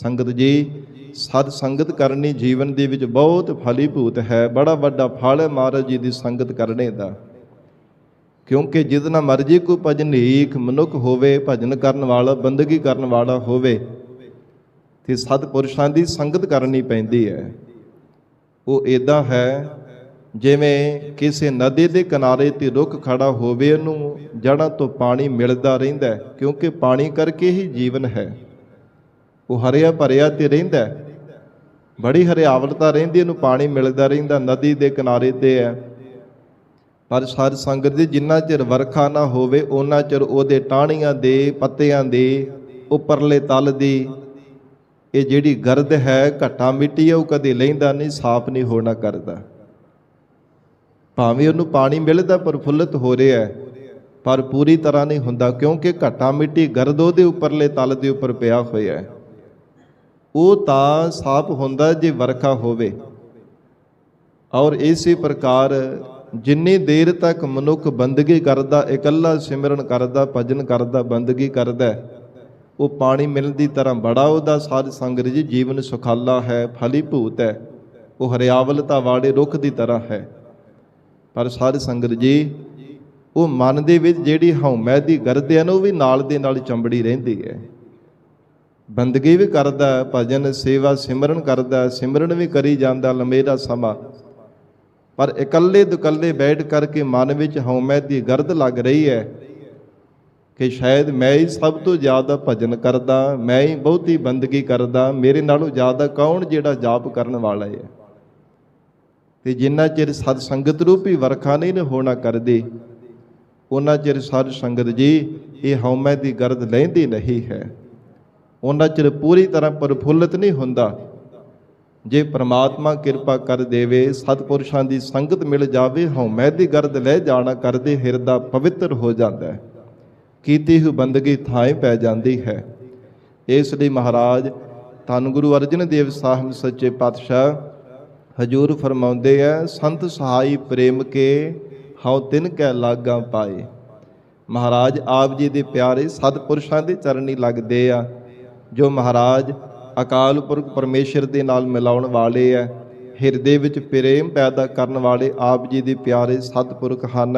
ਸੰਗਤ ਜੀ ਸਤ ਸੰਗਤ ਕਰਨੀ ਜੀਵਨ ਦੇ ਵਿੱਚ ਬਹੁਤ ਫਲੀਭੂਤ ਹੈ, ਬੜਾ ਵੱਡਾ ਫਲ ਹੈ ਮਹਾਰਾਜ ਜੀ ਦੀ ਸੰਗਤ ਕਰਨੇ ਦਾ। ਕਿਉਂਕਿ ਜਿਤਨਾ ਮਰਜ਼ੀ ਕੋ ਭਜਨੀਕ ਮਨੁੱਖ ਹੋਵੇ, ਭਜਨ ਕਰਨ ਵਾਲਾ, ਬੰਦਗੀ ਕਰਨ ਵਾਲਾ ਹੋਵੇ, ਤੇ ਸਤਪੁਰਸ਼ਾਂ ਦੀ ਸੰਗਤ ਕਰਨੀ ਪੈਂਦੀ ਹੈ। ਉਹ ਇਦਾਂ ਹੈ, ਜਿਵੇਂ ਕਿਸੇ ਨਦੀ ਦੇ ਕਿਨਾਰੇ ਤੇ ਰੁੱਖ ਖੜਾ ਹੋਵੇ, ਉਹਨੂੰ ਜੜ੍ਹਾਂ ਤੋਂ ਪਾਣੀ ਮਿਲਦਾ ਰਹਿੰਦਾ ਕਿਉਂਕਿ ਪਾਣੀ ਕਰਕੇ ਹੀ ਜੀਵਨ ਹੈ। ਉਹ ਹਰਿਆ ਭਰਿਆ ਤੇ ਰਹਿੰਦਾ ਬੜੀ ਹਰਿਆਵਲਤਾ ਰਹਿੰਦੀ ਉਹਨੂੰ ਪਾਣੀ ਮਿਲਦਾ ਰਹਿੰਦਾ, ਨਦੀ ਦੇ ਕਿਨਾਰੇ ਤੇ ਹੈ। ਪਰ ਸਾਧ ਸੰਗਤ ਦੀ ਜਿੰਨਾ ਚਿਰ ਵਰਖਾ ਨਾ ਹੋਵੇ ਉਹਨਾਂ ਚਿਰ ਉਹਦੇ ਟਾਹਣੀਆਂ ਦੇ, ਪੱਤਿਆਂ ਦੇ, ਉੱਪਰਲੇ ਤਲ ਦੀ, ਇਹ ਜਿਹੜੀ ਗਰਦ ਹੈ, ਘਟਾ ਮਿੱਟੀ ਹੈ, ਉਹ ਕਦੇ ਲੈਂਦਾ ਨਹੀਂ, ਸਾਫ਼ ਨਹੀਂ ਹੋਣਾ ਕਰਦਾ। ਭਾਵੇਂ ਉਹਨੂੰ ਪਾਣੀ ਮਿਲਦਾ ਪ੍ਰਫੁੱਲਤ ਹੋ ਰਿਹਾ ਹੈ। ਪਰ ਪੂਰੀ ਤਰ੍ਹਾਂ ਨਹੀਂ ਹੁੰਦਾ, ਕਿਉਂਕਿ ਘਟਾ ਮਿੱਟੀ ਗਰਦ ਉਹਦੇ ਉੱਪਰਲੇ ਤਲ ਦੇ ਉੱਪਰ ਪਿਆ ਹੋਇਆ ਹੈ। ਉਹ ਤਾਂ ਸਾਫ਼ ਹੁੰਦਾ ਜੇ ਵਰਖਾ ਹੋਵੇ। ਔਰ ਇਸੇ ਪ੍ਰਕਾਰ ਜਿੰਨੀ ਦੇਰ ਤੱਕ ਮਨੁੱਖ ਬੰਦਗੀ ਕਰਦਾ, ਇਕੱਲਾ ਸਿਮਰਨ ਕਰਦਾ, ਭਜਨ ਕਰਦਾ, ਬੰਦਗੀ ਕਰਦਾ, ਉਹ ਪਾਣੀ ਮਿਲਣ ਦੀ ਤਰ੍ਹਾਂ ਬੜਾ ਉਹਦਾ ਸਾਧ ਸੰਗਤ ਜੀ, ਜੀਵਨ ਸੁਖਾਲਾ ਹੈ, ਫਲੀਭੂਤ ਹੈ। ਉਹ ਹਰਿਆਵਲਤਾ ਵਾਲੇ ਰੁੱਖ ਦੀ ਤਰ੍ਹਾਂ ਹੈ। ਪਰ ਸਾਧ ਸੰਗਤ ਜੀ, ਉਹ ਮਨ ਦੇ ਵਿੱਚ ਜਿਹੜੀ ਹਉਮੈ ਦੀ ਗਰਦ ਹੈ ਉਹ ਵੀ ਨਾਲ ਦੇ ਨਾਲ ਚੰਬੜੀ ਰਹਿੰਦੀ ਹੈ। ਬੰਦਗੀ ਵੀ ਕਰਦਾ, ਭਜਨ ਸੇਵਾ ਸਿਮਰਨ ਕਰਦਾ, ਸਿਮਰਨ ਵੀ ਕਰੀ ਜਾਂਦਾ ਲੰਮੇਰਾ ਸਮਾਂ। ਪਰ ਇਕੱਲੇ ਦੁਕੱਲੇ ਬੈਠ ਕਰਕੇ ਮਨ ਵਿੱਚ ਹਉਮੈ ਦੀ ਗਰਦ ਲੱਗ ਰਹੀ ਹੈ ਕਿ ਸ਼ਾਇਦ ਮੈਂ ਹੀ ਸਭ ਤੋਂ ਜ਼ਿਆਦਾ ਭਜਨ ਕਰਦਾ, ਮੈਂ ਹੀ ਬਹੁਤੀ ਬੰਦਗੀ ਕਰਦਾ, ਮੇਰੇ ਨਾਲੋਂ ਜ਼ਿਆਦਾ ਕੌਣ ਜਿਹੜਾ ਜਾਪ ਕਰਨ ਵਾਲਾ ਹੈ? ਤੇ ਜਿੰਨਾ ਚਿਰ ਸਤ ਸੰਗਤ ਰੂਪੀ ਵਰਖਾ ਨਹੀਂ ਹੋਣਾ ਕਰਦੇ, ਉਹਨਾਂ ਚਿਰ ਸਾਧ ਸੰਗਤ ਜੀ ਇਹ ਹਉਮੈ ਦੀ ਗਰਦ ਲੈਂਦੀ ਨਹੀਂ ਹੈ। ਉਹਨਾਂ ਚਿਰ ਪੂਰੀ ਤਰ੍ਹਾਂ ਪ੍ਰਫੁੱਲਤ ਨਹੀਂ ਹੁੰਦਾ। ਜੇ ਪ੍ਰਮਾਤਮਾ ਕਿਰਪਾ ਕਰ ਦੇਵੇ, ਸਤਪੁਰਸ਼ਾਂ ਦੀ ਸੰਗਤ ਮਿਲ ਜਾਵੇ ਹਉਮੈ ਦੀ ਗਰਦ ਲੈ ਜਾਣਾ ਕਰਦੇ ਹਿਰਦਾ ਪਵਿੱਤਰ ਹੋ ਜਾਂਦਾ ਹੈ। ਕੀਤੀ ਹੋਈ ਬੰਦਗੀ ਥਾਂ ਪੈ ਜਾਂਦੀ ਹੈ। ਇਸ ਲਈ ਮਹਾਰਾਜ, ਧੰਨ ਗੁਰੂ ਅਰਜਨ ਦੇਵ ਸਾਹਿਬ ਸੱਚੇ ਪਾਤਸ਼ਾਹ, ਹਜੂਰ ਫਰਮਾਉਂਦੇ ਆ ਸੰਤ ਸਹਾਈ ਪ੍ਰੇਮ ਕੇ ਹਉ ਤਿਨ ਕੈ ਲਾਗਾ ਪਾਏ। ਮਹਾਰਾਜ, ਆਪ ਜੀ ਦੇ ਪਿਆਰੇ ਸਤਪੁਰਸ਼ਾਂ ਦੇ ਚਰਨੀ ਲੱਗਦੇ ਆ। ਜੋ ਮਹਾਰਾਜ ਅਕਾਲ ਪੁਰਖ ਪਰਮੇਸ਼ਰ ਦੇ ਨਾਲ ਮਿਲਾਉਣ ਵਾਲੇ ਹੈ ਹਿਰਦੇ ਵਿੱਚ ਪ੍ਰੇਮ ਪੈਦਾ ਕਰਨ ਵਾਲੇ ਆਪ ਜੀ ਦੇ ਪਿਆਰੇ ਸਤਿਪੁਰਖ ਹਨ।